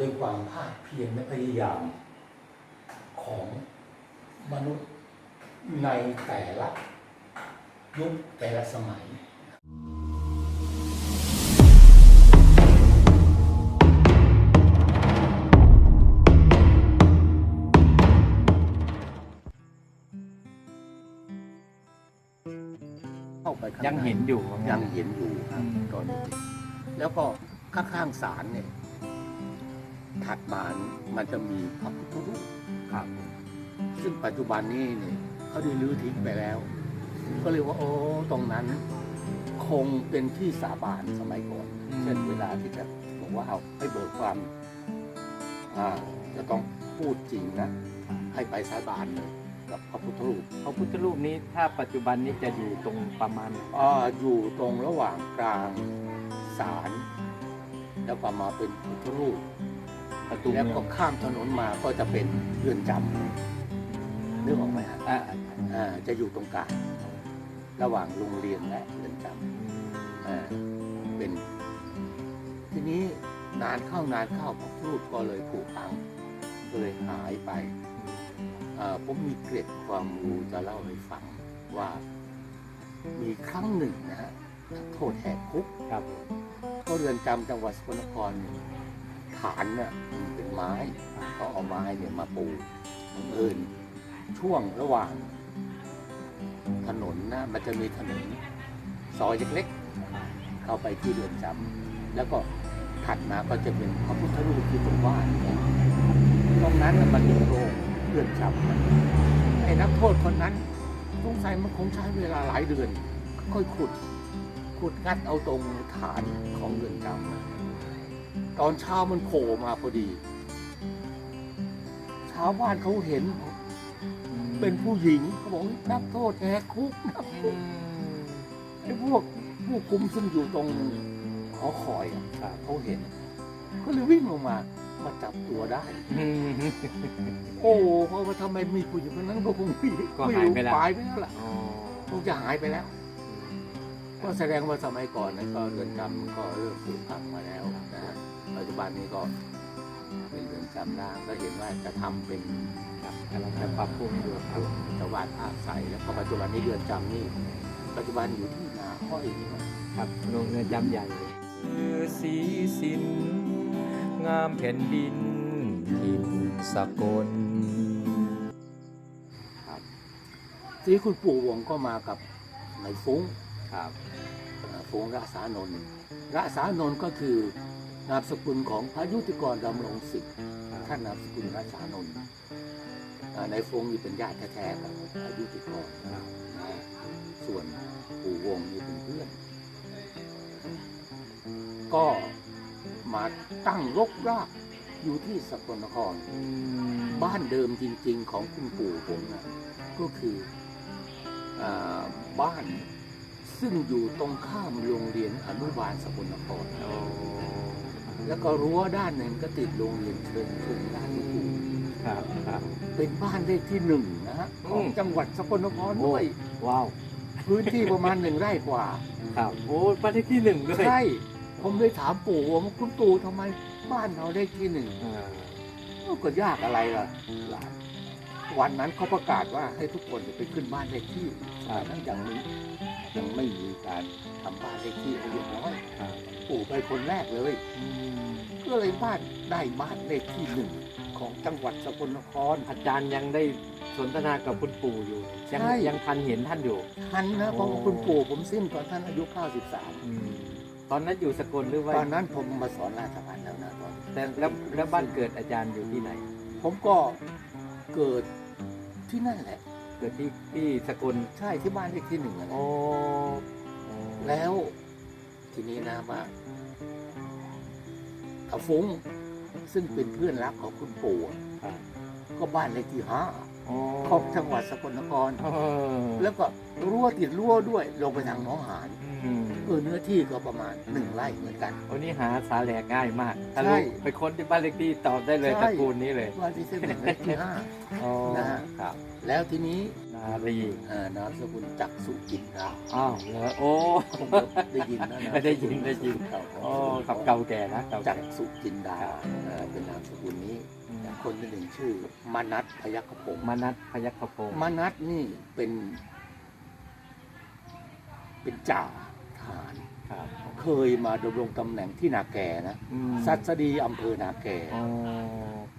ดงออกด้วยความภาคเพียรและพยายาม ของมนุษย์ในแต่ละยุคแต่ละสมัยเข้าไปข้ายังใเห็นอยู่ว่ายังั้งนเห็นอยู่ครับตอนนี้แล้วก็ข้างๆศาลเนี่ย ถัดมามันจะมีพระพุทธรูปครับ ซึ่งปัจจุบันนี้เนี่ยเขาได้รื้อทิ้งไปแล้ว ก็เลยว่าโอ้ตรงนั้น คงเป็นที่สาบานสมัยก่อน เช่นเวลาที่จะบอกว่าเอาให้เบิกความอ่าจะต้องพูดจริงนะให้ไปสาบานเลยกับพระพุทธรูป พระพุทธรูปนี้ถ้าปัจจุบันนี้จะอยู่ตรงประมาณไหนอ่าอยู่ตรงระหว่างกลางศาลแล้วก็มาเป็นพุทธรูป ประตูแล้วเมืก็องข้ามถนนมาก็จะเป็นเรือนจำนึกออกไหมฮะอ่าอ่าจะอยู่ตรงกลางระหว่างโรงเรียนและเรือนจำอ่าเป็น ทีนี้นานเข้านานเข้าพระพุทธรูปก็เลยผูกพังก็เลยหายไปอ่าผมมีเกร็ดความรู้จะเล่าให้ฟังว่ามีครั้งหนึ่งนะฮะนักโทษแหกคุก ครับ ก็เรือนจำจังหวัดสกลนครเนี่ย ฐานเนี่ยมันเป็นไม้เขาเอาไม้เนี่ยมาปูบังเอิญช่วงระหว่าง ถนนนะมันจะมีถนนซอยเล็กๆเข้าไปที่เรือนจำแล้วก็ถัดมาก็จะเป็นพระพุทธรูปที่ตรงบ้านตรงนั้นมันเป็นโรงเรือนจำไอ้นักโทษคนนั้นสงสัยมันคงใช้เวลาหลายเดือน ค่อยขุดขุดงัดเอาตรงฐานของเรือนจำนะ ตอนเช้ามันโผล่มาพอดี ชาวบ้านเขาเห็น เป็นผู้หญิงเขาบอกนักโทษแหกคุกนักโทษไอ้พวกผู้คุมซึ่งอยู่ตรงหอคอยอะครับเขาเห็นก็เลยวิ่งลงมามาจับตัวได้อืมโอ้เพราะว่าทำไมมีผู้หญิงคนนั้นก็คงไม่ก็หายไปแล้วม่รู้ตายไปแล้วล่ะอ๋อคงจะหายไปแล้ว ก็แสดงว่าสมัยก่อนนั้นก็เรือนจำก็เริ่มผุพังมาแล้วนะฮะปัจจุบันนี้ก็เป็นเรือนจำร้างก็เห็นว่าจะทำเป็นครับกำลังจะปรับปรุงอยู่ครับชาวบ้านภาคใสแล้วก็ปัจจุบันนี้เรือนจำนี่ปัจจุบันอยู่ที่นาห้อยนี่มั้งครับโรงเรือนจำใหญ่คือสีสินงามแผ่นดินทินสกลครับทีนี้คุณปู่วงก็มากับนายฟุ้ง ครับเอ่อฟุ้งระสานนท์ระสานนท์ก็คือนามสกุลของพระยุติกรดำรงศิษย์ท่านนามสกุลราชานนท์อ่าในฟงนี่เป็นญาติแท้ๆกับอายุติกรนะส่วนปู่วงนี่เป็นเพื่อน ก็มาตั้งรกรากอยู่ที่สกลนครอืมบ้านเดิมจริง ๆ ของคุณปู่ผมนะก็คืออาบ้าน ซึ่งอยู่ตรงข้ามโรงเรียนอนุบาลสกลนครโอ้แล้วก็รั้วด้านหนึ่งก็ติดโรงเรียนเชิญชุมด้านคุณปู่ครับครับเป็นบ้านเลขที่หนึ่งนะฮะของอืมจังหวัดสกลนครด้วยว้าว พื้นที่ประมาณหนึ่งไร่กว่า ครับโอ้บ้านเลขที่หนึ่งด้วยใช่ผมเลยถามปู่ว่าคุณปู่ทำไมบ้านเราเลขที่หนึ่งอ่าเอ้าก็ยากอะไรล่ะหลานวันนั้นเขาประกาศว่าให้ทุกคนไปขึ้นบ้านเลขที่อ่าทั้งอย่างนี้ ยังไม่มีการทำบ้านเลขที่ให้เรียบร้อยครับปู่ไปคนแรกเลยอืมก็เลยบ้านได้บ้านเลขที่หนึ่งของจังหวัดสกลนคร อาจารย์ยังได้สนทนากับคุณปู่อยู่ ยังใช่ ยังทันเห็นท่านอยู่ ทันนะเพราะว่าคุณปู่ผมสิ้นตอนท่านอายุ 93อืมตอนนั้นอยู่สกลหรือว่าตอนนั้นผมมาสอนราชพัฒแล้วนะตอนแต่แล้วแล้วบ้านเกิดอาจารย์อยู่ที่ไหน ผมก็เกิดที่นั่นแหละ เกิดที่ที่สกลใช่ที่บ้านเลขที่หนึ่งอะนะโอ้แล้ว ทีนี้นะว่าอาฟุ้งซึ่งเป็นเพื่อนรักของคุณปู่อะครับก็บ้านเลขที่ห้าโอ้ของจังหวัดสกลนคร เออแล้วก็รั้วติดรั้วด้วยลงไปทางหน้องหานอืม เออเนื้อที่ก็ประมาณหนึ่งไร่เหมือนกันวันนี้หาสาแหลกง่ายมากถ้าใช่ลูกไปค้นที่บ้านเลขที่ตอบได้เลยใช่ตระกูลนี้เลยว่าที่เส้นหนึ่งเลขที่ห้าอ๋อนะฮะครับ แล้วทีนี้นารีเอ่อนามสกุลจักสุจินดาอ้าวเหรอโอ้คงได้ยินนะนะได้ยินได้ยินเก่าโอ้ขับเก่าแก่นะเก่าจัแก่กสุจินดาเอ่อเป็นนามสกุลนี้อืมคนที่หนึ่งชื่อมนัทพยัคฆพงศ์มนัทพยัคฆพงศ์มนัทนี่เป็น เป็นจ่าท หารครับเคยมาดำรงตำแหน่งที่นาแกนะอืมสัสดีอำเภอนาแกอ๋อ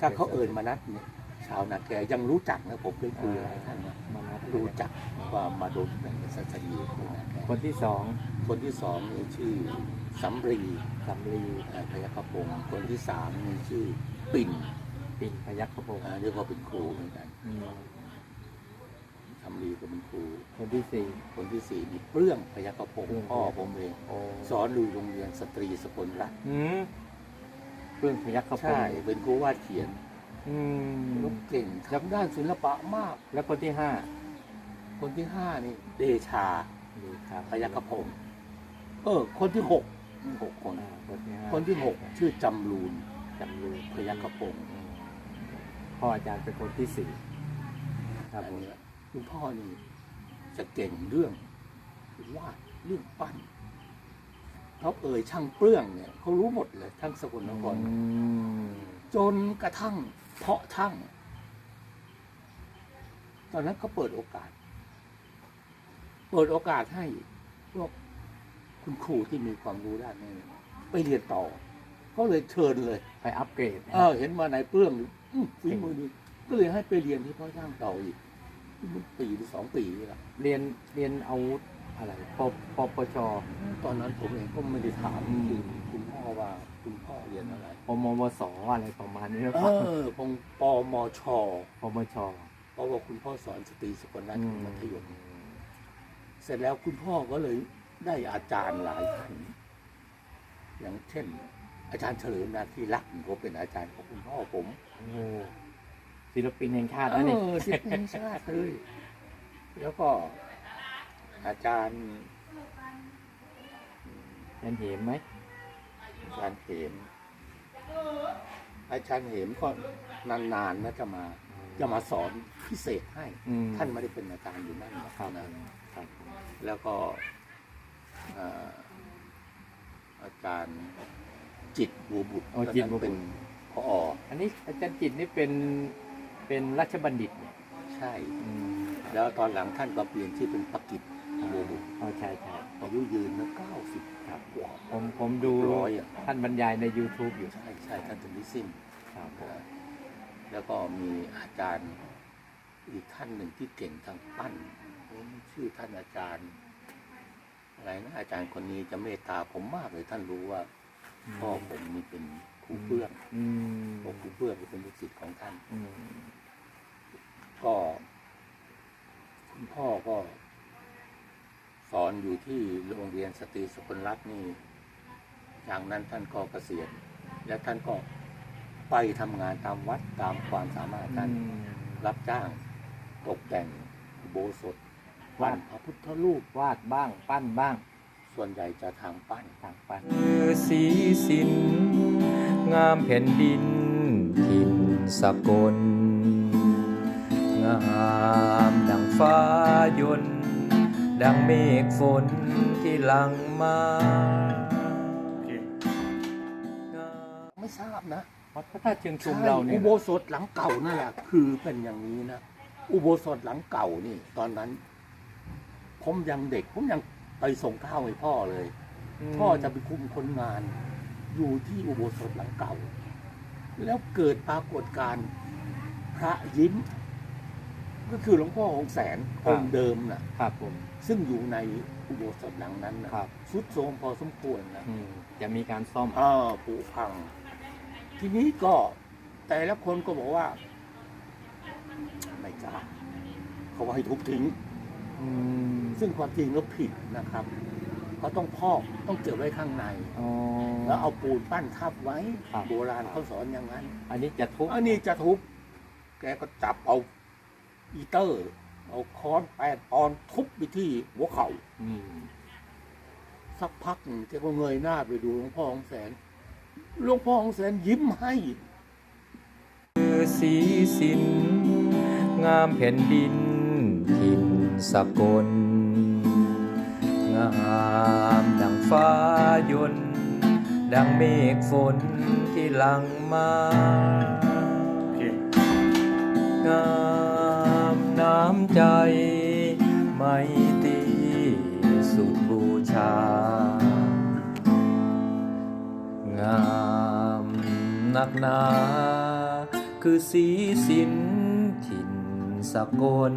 ถ้าเขาเอ่ยมนัทเนี่ยชาวนาแกยังรู้จักนะผมเคยคุยกับท่านนะมนัทรู้จักว่ามาโดนตำแหน่งเป็นสัสดีอำเภอนาแกคนที่สองคนที่สองนี่ชื่อสำรีสำลีเอ่อพยัคฆพงศ์คนที่สามนี่ชื่อปิ่นปิ่นพยัคฆพงศ์อ่าเรียกว่าเป็นครูเหมือนกันอืมสำรีก็เป็นครูคนที่สี่คนที่สี่นี่เปลื้องพยัคฆพงศ์เปลื้องพ่อผมเองโอ้สอนอยู่โรงเรียนสตรีสกลรัตน์อืมเรื่องพยัคฆพงใช่ศ์เป็นครูวาดเขียนอืมแล้วเก่งทำด้านศิลปะมาก แล้วคนที่ห้าคนที่ห้านี่ เดชาดูครับพยัคฆพงศ์เออ คนที่หกมีหกคนอ่าคนที่ห้าคนที่หกชื่อจำรูนจำลือพยัคฆพงศ์อืมพ่ออาจารย์เป็นคนที่สี่ครับ อันผมนี้คุณพ่อนี่จะเก่งเรื่องวาดเรื่องปั้นเขาเอ่ยช่างเปลื้องเนี่ยเขารู้หมดเลยทั้งสกลนครอืมจนกระทั่งเพาะช่างตอนนั้นก็เปิดโอกาส เปิดโอกาสให้พวกคุณครูที่มีความรู้ด้านนี้ไปเรียนต่อ ก็เลยเชิญเลย ไปอัปเกรด เออ เห็นมาในเปลื้องอื้อฝีมือดีก็เลยให้ไปเรียนที่พ่อช่างต่ออีก ปีหรือสองปีนี่แหละเรียนเรียนเอาอะไรปปปชตอนนั้นผมเองก็ไม่ได้ถามอืมคุณพ่อว่าคุณพ่อเรียนอะไรปมวสอะไรประมาณนี้หรือเอเปล่าอปงปมชปมชเพราะว่าคุณพ่อสอนสตรีสกลนันอืมมัธยมเสร็จแล้วคุณพ่อก็เลยได้อาจารย์หลายท่านอย่างเช่น อาจารย์เฉลิมนาทีรักก็เป็นอาจารย์ของคุณพ่อผมโอ้ ศิลปินแห่งชาติเอนะนี่อสิบปีชาติเลย แล้วก็ อาจารย์ เห็นเห็นไหมอาจารย์เหม อาจารย์เหมก็นานๆนะจะมา จะมาสอนพิเศษให้ อืมท่านไม่ได้เป็นอาจารย์อยู่นั่นหรอกครับนะ ครับแล้วก็เอ่ออาจารย์จิตบัวบุตรอ๋อจิตบัวบุตรเป็นพออันนี้อาจารย์จิตนี่เป็น เป็นราชบัณฑิตเนี่ยใช่ อืมแล้วตอนหลังท่านก็เปลี่ยนชื่อเป็นปกิจบัวบุตรอ๋อใช่ใช่อายุยืนนะเก้าสิบครับกว่าผมผมดูร้อยอะท่านบรรยายใน YouTube อยู่ ใช่ใช่ท่านถึงได้สิ้น ครับผม แล้วก็มีอาจารย์อีกท่านหนึ่งที่เก่งทางปั้นผมชื่อท่านอาจารย์ อะไรนะอาจารย์คนนี้จะเมตตาผมมากเลยท่านรู้ว่าพ่อผมนี่เป็นครูเพื่อนอืม ผมครูเพื่อนเป็นลูกศิษย์ของท่าน อืม ก็คุณพ่อก็ สอนอยู่ที่โรงเรียนสตรีสกลรัตน์นี่จากนั้นท่านก็เกษียณและท่านก็ไปทำงานตามวัดตามความสามารถท่านรับจ้างตกแต่งอุโบสถปั้นพระพุทธรูปวาดบ้าง ปั้นบ้าง ส่วนใหญ่จะทางปั้นต่างปั้นคือสีสินงามแผ่นดินถิ่นสกลงามดังฟ้ายนต์ดังเมฆฝนที่หลังมาไม่ทราบนะวัดพระธาตุเชิงชุมเราเนี่ยอุโบสถหลังเก่านั่นแหละคือเป็นอย่างนี้นะ อุโบสถหลังเก่านี่ ตอนนั้น ผมยังเด็ก ผมยังไปส่งข้าวให้พ่อเลยมพ่อจะไปคุมคนงาน อยู่ที่อุโบสถหลังเก่า แล้วเกิดปรากฏการณ์พระยิ้ม ก็คือหลวงพ่อองค์แสนองค์เดิมน่ะครับผม ซึ่งอยู่ในอุโบสถหลังนั้นนะครับ สุดโทรมพอสมควรนะอืมจะมีการซ่อม อ่าผุพัง ทีนี้ก็แต่ละคนก็บอกว่า ไม่กล้าเขาว่าให้ทุบทิ้ง อืมซึ่งความจริงแล้วผิดนะครับเขาต้องพอกต้องเก็บไว้ข้างใน อ๋อ แล้วเอาปูนปั้นทับไว้ ครับ โบราณเขาสอนอย่างนั้น อันนี้จะทุบอันนี้จะทุบ แกก็จับเอา อีเตอร์ เอาค้อนแปดออนทุบไปที่หัวเขา่าอืมสักพักหนึ่งแกก็เงยหน้าไปดูหลวงพ่อของแสนหลวงพ่อของแสนยิ้มให้ คือสีสิน งามแผ่นดินถิ่นสกล งามดังฟ้ายนต์ดังเมฆฝนที่หลังมาโอเคงามน้ำใจ ไม่ตรีสุดบูชา งามนักหนา คือสีสินถิ่นสกล